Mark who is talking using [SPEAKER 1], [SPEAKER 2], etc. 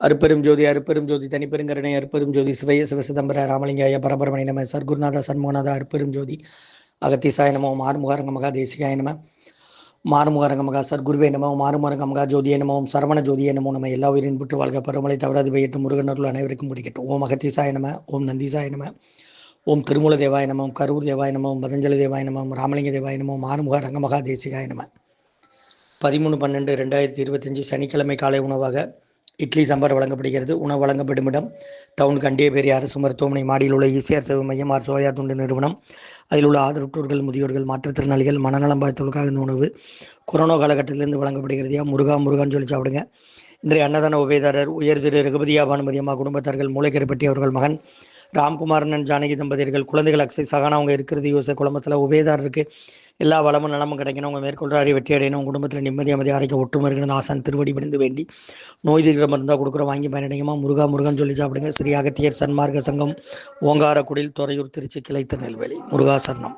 [SPEAKER 1] அருப்பெரும் ஜோதி அருப்பெரும் ஜோதி தனிப்பெருங்கருணை அருப்பெரும் ஜோதி சிவய சிவசிதம்பர ராமலிங்காய பரபரமணி நம சர்க்குருநாத சண்முகநாத அருப்பெரும் ஜோதி அகத்தீசாய நமோ மாறுமுகாரங்க மகா தேசிகாய நம மாறுமுகாரங்க மகா சர்க்குருவே நமோ மாறுமுகரங்க மகா ஜோதிய நமோ சரவண ஜோதிய நமோ நம்ம எல்லா உயிரின் புற்று வாழ்க பருமலை தவறாது பெய்யட்டும் முருகனருள் அனைவருக்கும் பிடிக்கட்டும் ஓம் அகத்தீசாய நம ஓம் நந்திசாய நம ஓம் திருமூல தேவாய நமம் கரூர் தேவாய நமம் பதஞ்சலி தேவாய நமம் ராமலிங்க தேவாய நமம் மாறுமுக ரங்கமகா தேசிகாய நம. பதிமூணு பன்னெண்டு ரெண்டாயிரத்தி இருபத்தஞ்சி சனிக்கிழமை காலை உணவாக இட்லி சாம்பார் வழங்கப்படுகிறது. உணவு வழங்கப்படும் இடம் டவுன் கண்டியபேரி அரசு மருத்துவமனை மாடியில் உள்ள இசிஆர் சேவை மையம் ஆர் சோயா துண்டு நிறுவனம். அதில் உள்ள ஆதரவற்றோர்கள் முதியோர்கள் மாற்றுத்திறனாளிகள் மனநலம் பாதித்தவர்களுக்காக இந்த உணவு கொரோனா காலகட்டத்திலிருந்து வழங்கப்படுகிறது. முருகா முருகான்னு சொல்லி சாப்பிடுங்க. இன்றைய அன்னதான உபயதாரர் உயர் திரு ரகுபதியா பானுமதியம்மா குடும்பத்தார்கள் மூளைக்கரைப்பட்டி அவர்கள் மகன் ராம்குமாரன் ஜானகி தம்பதியர்கள் குழந்தைகள் அக்ஷய் சகானா அவங்க இருக்கிறது யோசை குழம்பத்தில் இருக்குது எல்லா வளமும் நலமும் கிடைக்கணும். அவங்க மேற்கொள்றாரு வெற்றி அடையணும். குடும்பத்தில் நிம்மதி அமைதி ஆரோக்கிய ஒற்றுமை இருக்கணும் ஆசான் திருவடி விழுந்து வேண்டி நோய் தீர்க்கிற மருந்தாக கொடுக்குறோம் வாங்கி பயனடையுமா? முருகா முருகன் சொல்லி சாப்பிடுங்க. ஸ்ரீ அகத்தியர் சன்மார்க்க சங்கம் ஓங்காரக்குடில் துறையூர் திருச்சி கிளைத்த நெல்வேலி. முருகா சரணம்.